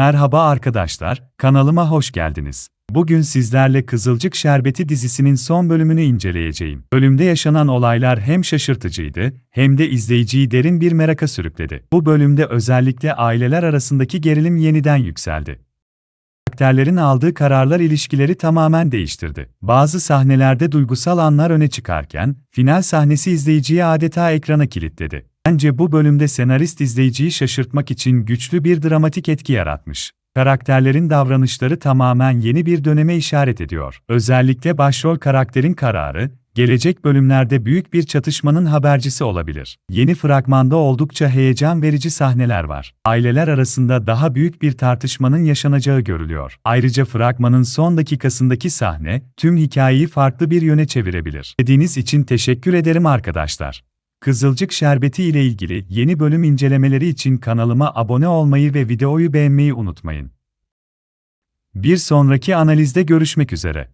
Merhaba arkadaşlar, kanalıma hoş geldiniz. Bugün sizlerle Kızılcık Şerbeti dizisinin son bölümünü inceleyeceğim. Bölümde yaşanan olaylar hem şaşırtıcıydı, hem de izleyiciyi derin bir meraka sürükledi. Bu bölümde özellikle aileler arasındaki gerilim yeniden yükseldi. Karakterlerin aldığı kararlar ilişkileri tamamen değiştirdi. Bazı sahnelerde duygusal anlar öne çıkarken, final sahnesi izleyiciyi adeta ekrana kilitledi. Bence bu bölümde senarist izleyiciyi şaşırtmak için güçlü bir dramatik etki yaratmış. Karakterlerin davranışları tamamen yeni bir döneme işaret ediyor. Özellikle başrol karakterin kararı, gelecek bölümlerde büyük bir çatışmanın habercisi olabilir. Yeni fragmanda oldukça heyecan verici sahneler var. Aileler arasında daha büyük bir tartışmanın yaşanacağı görülüyor. Ayrıca fragmanın son dakikasındaki sahne, tüm hikayeyi farklı bir yöne çevirebilir. Dediğiniz için teşekkür ederim arkadaşlar. Kızılcık Şerbeti ile ilgili yeni bölüm incelemeleri için kanalıma abone olmayı ve videoyu beğenmeyi unutmayın. Bir sonraki analizde görüşmek üzere.